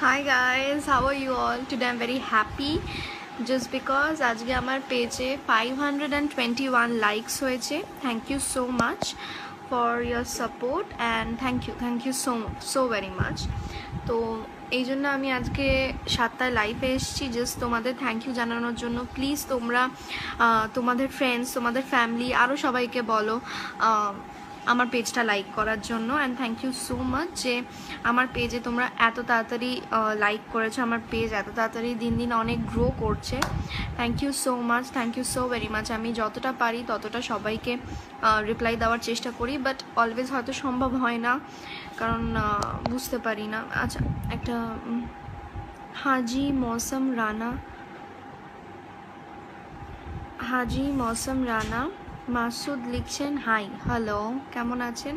Hi guys, how are you all? Today I'm very happy. Just because আজকে আমার পেজে 521 likes হয়েছে। Thank you so much for your support and thank you thank you so so very much তো এই জন্য আমি আজকে সাতটায় লাইভে এসেছি। জাস্ট তোমাদের থ্যাংক ইউ জানানোর জন্য। প্লিজ তোমরা তোমাদের ফ্রেন্ডস তোমাদের ফ্যামিলি আরও সবাইকে বলো। আমার পেজটা লাইক করার জন্য and thank you so much যে আমার পেজে তোমরা এত তাড়াতাড়ি লাইক করেছ। আমার পেজ এত তাড়াতাড়ি দিন দিন অনেক গ্রো করছে। Thank you so much thank you so very much আমি যতটা পারি ততটা সবাইকে রিপ্লাই দেওয়ার চেষ্টা করি বাট অলওয়েজ হয়তো সম্ভব হয় না, কারণ বুঝতে পারি না। আচ্ছা একটা হাজি মৌসম রানা, হাজি মৌসম রানা মাসুদ লিখছেন, হাই, হ্যালো, কেমন আছেন?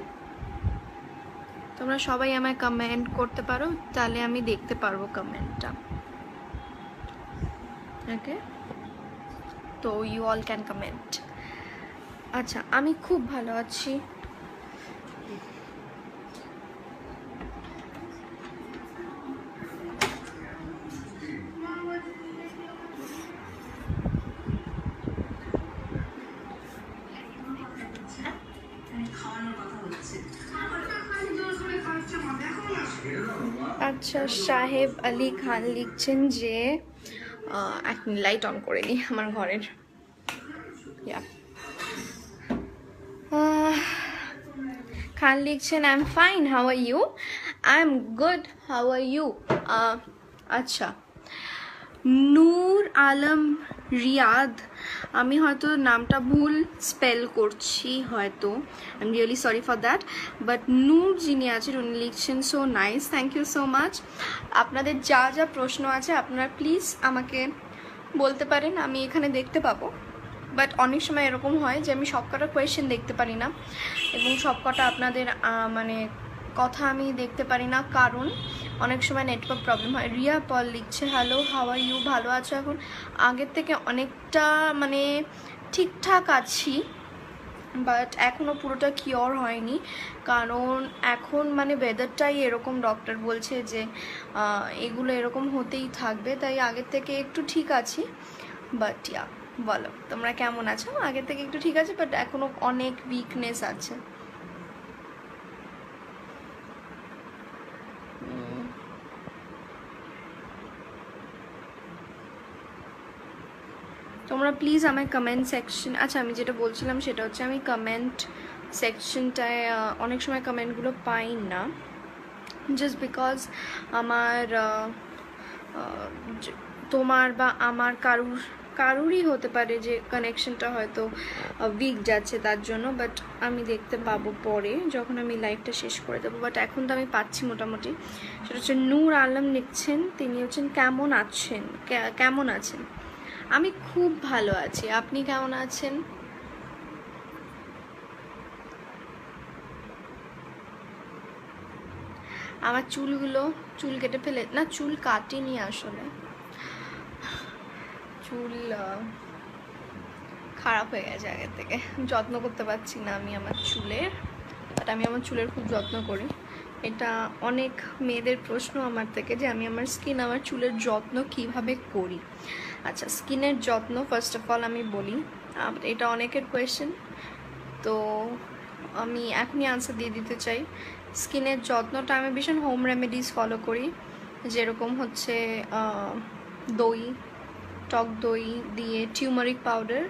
তোমরা সবাই আমায় কমেন্ট করতে পারো, তাহলে আমি দেখতে পারব কমেন্টটা ওকে তো ইউ অল ক্যান কমেন্ট আচ্ছা আমি খুব ভালো আছি। সাহেব আলী খান লিখছেন যে এক লাইট অন করে দিই আমার ঘরের. খান লিখছেন I am fine how are you I am good how are you আচ্ছা। নূর আলম রিয়াদ আমি হয়তো নামটা ভুল স্পেল করছি হয়তো। I am really sorry for that but Noor যিনি আছেন, উনি লিখছেন so nice thank you so much আপনাদের যা যা প্রশ্ন আছে, আপনারা প্লিজ আমাকে বলতে পারেন, আমি এখানে দেখতে পাবো। বাট অনেক সময় এরকম হয় যে আমি সবকটা কোয়েশ্চেন দেখতে পারি না। এবং সবকটা আপনাদের মানে কথা আমি দেখতে পারি না, কারণ অনেক সময় নেটওয়ার্ক প্রবলেম হয়। রিয়া পল লিখছে হ্যালো হাওয়ার ইউ ভালো আছো এখন? আগের থেকে অনেকটা মানে ঠিকঠাক আছি বাট এখনও পুরোটা কিওর হয়নি। কারণ এখন মানে ওয়েদারটাই এরকম ডক্টর বলছে যে এগুলো এরকম হতেই থাকবে, তাই আগের থেকে একটু ঠিক আছি। বাট ইয়া বলো, তোমরা কেমন আছো? আগের থেকে একটু ঠিক আছে বাট এখনও অনেক উইকনেস আছে। তোমরা প্লিজ আমার কমেন্ট সেকশন আচ্ছা আমি যেটা বলছিলাম সেটা হচ্ছে আমি কমেন্ট সেকশনটায় অনেক সময় কমেন্টগুলো পাই না জাস্ট বিকজ আমার তোমার বা আমার কারুর, কারুরই হতে পারে যে কানেকশনটা হয়তো উইক যাচ্ছে তার জন্য বাট আমি দেখতে পাবো পরে যখন আমি লাইভটা শেষ করে দেবো। বাট এখন তো আমি পাচ্ছি মোটামুটি। সেটা হচ্ছে নূর আলম লিখছেন, তিনি হচ্ছেন কেমন আছেন? কেমন আছেন? আমি খুব ভালো আছি। আপনি কেমন আছেন? আমার চুলগুলো, চুল কেটে ফেলে, না, চুল কাটিনি আসলে। চুল খারাপ হয়ে গেছে আগের থেকে। যত্ন করতে পারছি না আমি আমার চুলের বাট আমি আমার চুলের খুব যত্ন করি। এটা অনেক মেয়েদের প্রশ্ন আমার থেকে যে আমি আমার স্কিন আমার চুলের যত্ন কীভাবে করি? আচ্ছা স্কিনের যত্ন ফার্স্ট অফ অল আমি বলি। এটা অনেকের কোয়েশ্চেন তো আমি এখনই আনসার দিয়ে দিতে চাই। স্কিনের যত্নটা আমি ভীষণ হোম রেমেডিস ফলো করি। যেরকম হচ্ছে দই, টক দই দিয়ে টিউমারিক পাউডার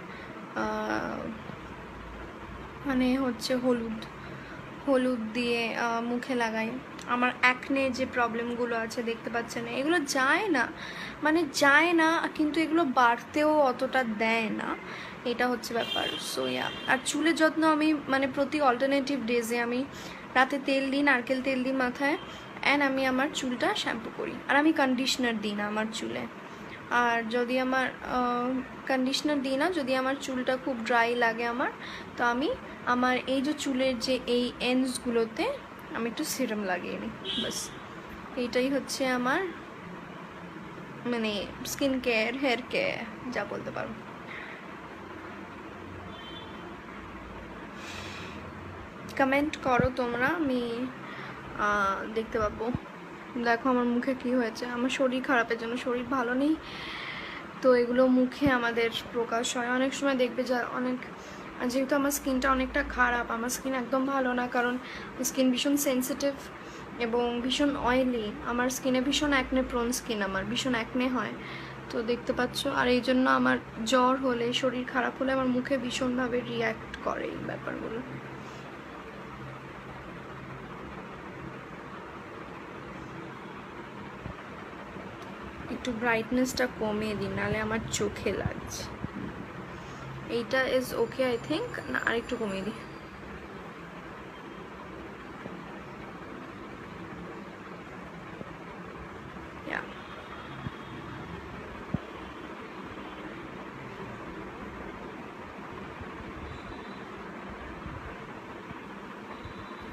মানে হচ্ছে হলুদ। হলুদ দিয়ে মুখে লাগাই। আমার অ্যাকনে যে প্রবলেমগুলো আছে দেখতে পাচ্ছেন, এগুলো যায় না। মানে যায় না, কিন্তু এগুলো বাড়তেও অতটা দেয় না। এটা হচ্ছে ব্যাপার। সো ইয়া আর চুলের যত্ন আমি মানে প্রতি অল্টারনেটিভ ডেজে আমি রাতে তেল দিই, নারকেল তেল দিই মাথায় অ্যান্ড আমি আমার চুলটা শ্যাম্পু করি। আর আমি কন্ডিশনার দিই না আমার চুলে। আর যদি আমার কন্ডিশনার দিই না, যদি আমার চুলটা খুব ড্রাই লাগে আমার, তো আমি আমার এই যে চুলের যে এই এন্ডসগুলোতে আমি একটু সিরাম লাগিয়ে নিই বাস। এইটাই হচ্ছে আমার মানে স্কিন কেয়ার হেয়ার কেয়ার যা বলতে পারো। কমেন্ট করো তোমরা, আমি দেখতে পাবো। দেখো আমার মুখে কি হয়েছে। আমার শরীর খারাপের জন্য শরীর ভালো নেই। তো এগুলো মুখে আমাদের প্রকাশ হয়। অনেক সময় দেখবে যা অনেক যেহেতু আমার স্কিনটা অনেকটা খারাপ, আমার স্কিন একদম ভালো না, কারণ স্কিন ভীষণ সেন্সিটিভ এবং ভীষণ অয়েলি আমার স্কিনে ভীষণ অ্যাকনে প্রোন স্কিন আমার, ভীষণ অ্যাকনে হয়। তো দেখতে পাচ্ছ, আর এই জন্য আমার জ্বর হলে, শরীর খারাপ হলে আমার মুখে ভীষণভাবে রিয়্যাক্ট করে এই ব্যাপারগুলো। একটু ব্রাইটনেসটা কমিয়ে দিন, নাহলে আমার চোখে লাগছে। এইটা ইজ ওকে আই থিঙ্ক না, আরেকটু কমিয়ে দিই।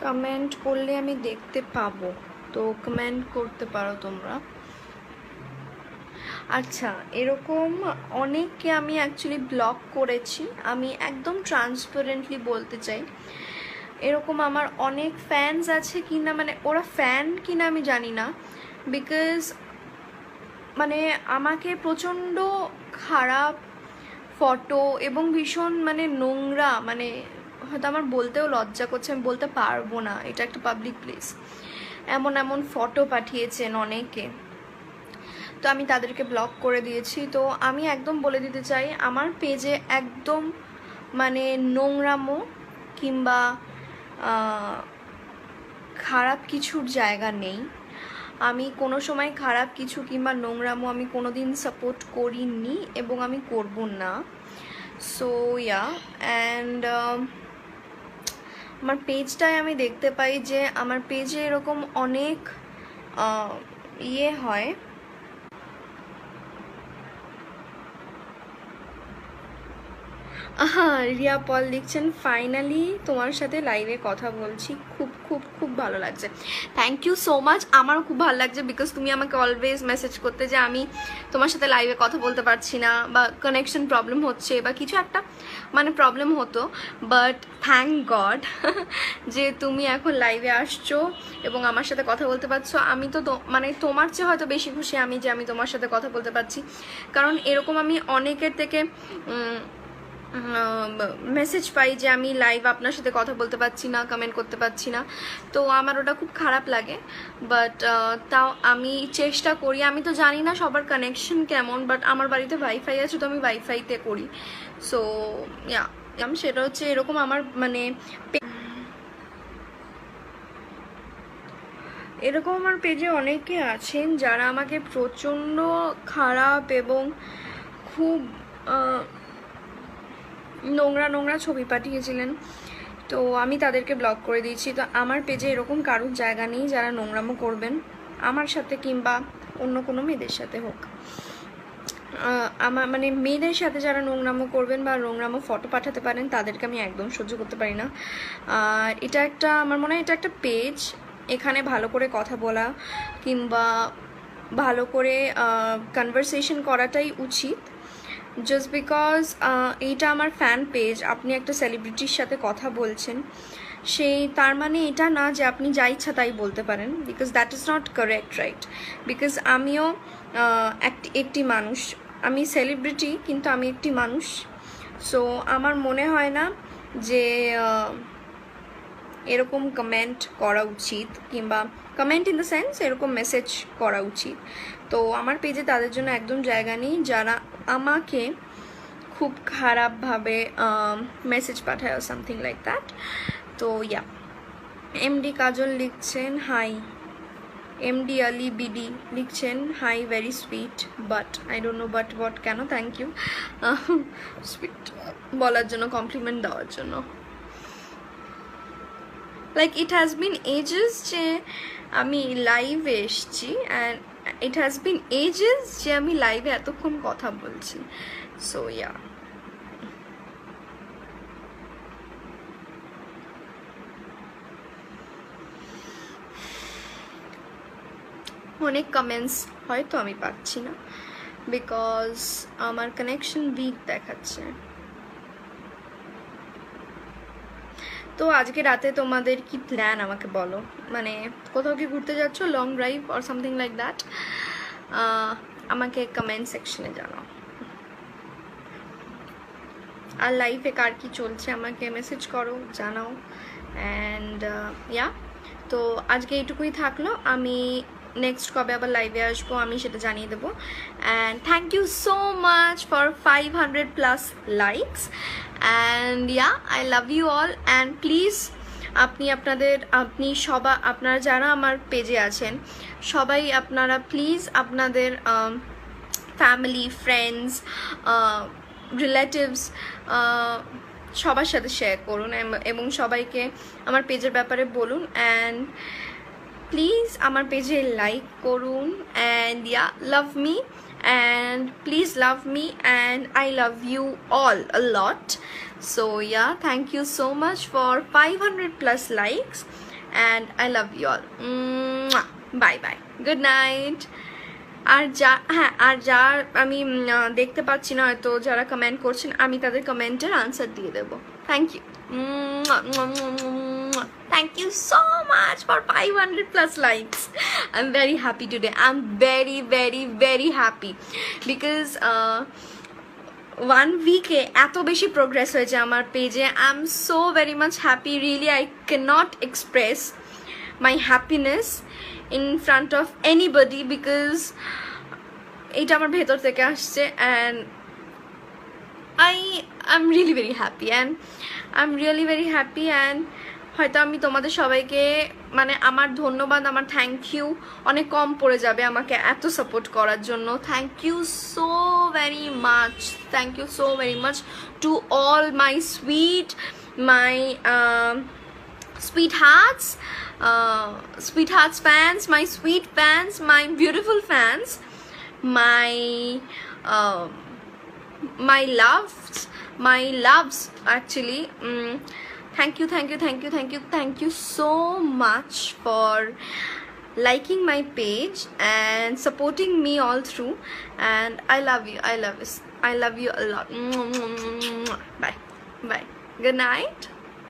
কমেন্ট করলে আমি দেখতে পাবো। তো কমেন্ট করতে পারো তোমরা। আচ্ছা এরকম অনেককে আমি অ্যাকচুয়ালি ব্লক করেছি। আমি একদম ট্রান্সপারেন্টলি বলতে চাই। এরকম আমার অনেক ফ্যানস আছে কি না মানে ওরা ফ্যান কি না আমি জানি না। বিকজ মানে আমাকে প্রচণ্ড খারাপ ফটো এবং ভীষণ মানে নোংরা মানে হয়তো আমার বলতেও লজ্জা করছে, আমি বলতে পারব না। এটা একটা পাবলিক প্লেস এমন এমন ফটো পাঠিয়েছেন অনেকে। তো আমি তাদেরকে ব্লক করে দিয়েছি। তো আমি একদম বলে দিতে চাই, আমার পেজে একদম মানে নোংরামো কিংবা খারাপ কিছুর জায়গা নেই। আমি কোনো সময় খারাপ কিছু কিংবা নোংরামো আমি কোনো দিন সাপোর্ট করিনি এবং আমি করব না। সো ইয়া অ্যান্ড আমার পেজটায় আমি দেখতে পাই যে আমার পেজে এরকম অনেক ইয়ে হয়। রিয়া পল লিখছেন ফাইনালি তোমার সাথে লাইভে কথা বলছি। খুব খুব খুব ভালো লাগছে। থ্যাংক ইউ সো মাচ আমারও খুব ভালো লাগছে বিকজ তুমি আমাকে অলওয়েজ মেসেজ করতে যে আমি তোমার সাথে লাইভে কথা বলতে পারছি না বা কানেকশন প্রবলেম হচ্ছে বা কিছু একটা মানে প্রবলেম হতো। বাট থ্যাংক গড যে তুমি এখন লাইভে আসছো এবং আমার সাথে কথা বলতে পারছ। আমি তো মানে তোমার চেয়ে হয়তো বেশি খুশি আমি যে আমি তোমার সাথে কথা বলতে পারছি। কারণ এরকম আমি অনেকের থেকে মেসেজ পাই যে আমি লাইভ আপনার সাথে কথা বলতে পারছি না কমেন্ট করতে পারছি না। তো আমার ওটা খুব খারাপ লাগে। বাট তাও আমি চেষ্টা করি। আমি তো জানি না সবার কানেকশন কেমন বাট আমার বাড়িতে ওয়াইফাই আছে তো আমি ওয়াইফাইতে করি। সো ইয়া সেটা হচ্ছে এরকম আমার মানে এরকম আমার পেজে অনেকে আছেন যারা আমাকে প্রচণ্ড খারাপ এবং খুব নোংরা নোংরা ছবি পাঠিয়েছিলেন। তো আমি তাদেরকে ব্লক করে দিয়েছি। তো আমার পেজে এরকম কারোর জায়গা নেই যারা নোংরামো করবেন। আমার সাথে কিংবা অন্য কোনো মেয়েদের সাথে হোক। আমার মানে মেয়েদের সাথে যারা নোংরামো করবেন বা নোংরামো ফটো পাঠাতে পারেন, তাদেরকে আমি একদম সহ্য করতে পারি না। আর এটা একটা, আমার মনে হয় এটা একটা পেজ এখানে ভালো করে কথা বলা কিংবা ভালো করে কনভারসেশন করাটাই উচিত। জাস্ট বিকজ এইটা আমার ফ্যান পেজ আপনি একটা সেলিব্রিটির সাথে কথা বলছেন, সেই, তার মানে এটা না যে আপনি যা ইচ্ছা তাই বলতে পারেন because that is not correct right because আমিও একটি মানুষ, আমি সেলিব্রিটি কিন্তু আমি একটি মানুষ সো আমার মনে হয় না যে এরকম কমেন্ট করা উচিত, কিংবা কমেন্ট ইন দ্য সেন্স এরকম মেসেজ করা উচিত। তো আমার পেজে তাদের জন্য একদম জায়গা নেই, যারা আমাকে খুব খারাপভাবে মেসেজ পাঠায় সামথিং লাইক দ্যাট তো ইয়া এমডি কাজল লিখছেন হাই এমডি আলি বিডি লিখছেন hi very sweet but I don't know but but কেন? থ্যাংক ইউ সুইট বলার জন্য কমপ্লিমেন্ট দেওয়ার জন্য। Like it has been ages যে আমি লাইভে এসছি and it has been ages যে আমি লাইভে এতক্ষণ কথা বলছি। সো ইয়া অনেক কমেন্টস হয়তো আমি পাচ্ছি না। বিকজ আমার কানেকশন উইক দেখাচ্ছে। তো আজকে রাতে তোমাদের কি প্ল্যান আমাকে বলো? মানে কোথাও কি ঘুরতে যাচ্ছ? Long drive or something like that আমাকে কমেন্ট সেকশনে জানাও। আর লাইফে কার কি চলছে আমাকে মেসেজ করো, জানাও। অ্যান্ড ইয়া তো আজকে এইটুকুই থাকল। আমি নেক্সট কবে আবার লাইভে আসব, আমি সেটা জানিয়ে দেবো। And thank you so much for five hundred plus likes and yeah I love you all and please আপনি আপনাদের, আপনি সবা, আপনারা যারা আমার পেজে আছেন, সবাই আপনারা প্লিজ আপনাদের ফ্যামিলি ফ্রেন্ডস রিলেটিভস সবার সাথে শেয়ার করুন এবং সবাইকে আমার পেজের ব্যাপারে বলুন। অ্যান্ড প্লিজ আমার পেজে লাইক করুন and yeah love me and please love me and I love you all a lot. So, yeah, thank you so much for 500 plus likes and i love you all. Mwah. Bye bye. Good night. আর যা হ্যাঁ আর যার আমি দেখতে পাচ্ছি না, হয়তো যারা কমেন্ট করছেন, আমি তাদের কমেন্টের আনসার দিয়ে দেবো। Thank you so much for five hundred plus likes I am very happy today I am very very very happy because one উইকে এত বেশি প্রোগ্রেস হয়েছে আমার পেজে I am so very much happy really I can not express my happiness in front of anybody because এইটা আমার ভেতর থেকে আসছে and I I am really very happy and I am really very happy and হয়তো আমি তোমাদের সবাইকে মানে আমার ধন্যবাদ আমার থ্যাংক ইউ অনেক কম পড়ে যাবে আমাকে এত সাপোর্ট করার জন্য। Thank you so very much thank you so very much to all my sweet my uh, sweethearts fans my sweet fans my beautiful fans my uh, my loves my loves actually mm, thank you thank you thank you thank you. Thank you so much for liking my page and supporting me all through. And i love you i love you i love you a lot. Bye. Bye. Good night